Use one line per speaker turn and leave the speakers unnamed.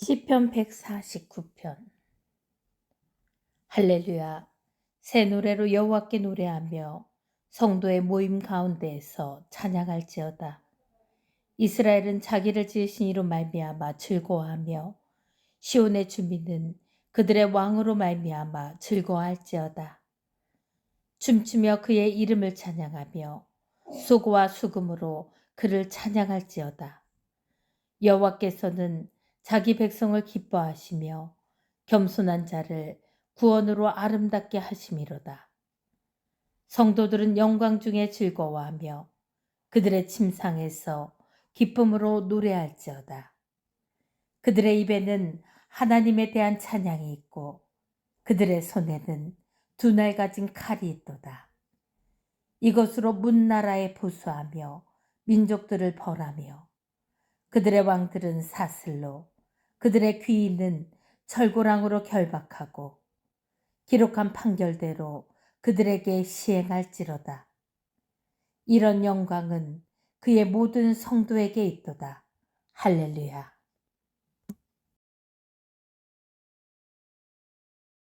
시편 149편. 할렐루야. 새 노래로 여호와께 노래하며 성도의 모임 가운데에서 찬양할지어다. 이스라엘은 자기를 지으신 이로 말미암아 즐거워하며 시온의 주민은 그들의 왕으로 말미암아 즐거워할지어다. 춤추며 그의 이름을 찬양하며 소고와 수금으로 그를 찬양할지어다. 여호와께서는 자기 백성을 기뻐하시며 겸손한 자를 구원으로 아름답게 하심이로다. 성도들은 영광 중에 즐거워하며 그들의 침상에서 기쁨으로 노래할지어다. 그들의 입에는 하나님에 대한 찬양이 있고 그들의 손에는 두 날 가진 칼이 있도다. 이것으로 문나라에 보수하며 민족들을 벌하며 그들의 왕들은 사슬로 그들의 귀인은 철고랑으로 결박하고 기록한 판결대로 그들에게 시행할지로다. 이런 영광은 그의 모든 성도에게 있도다. 할렐루야.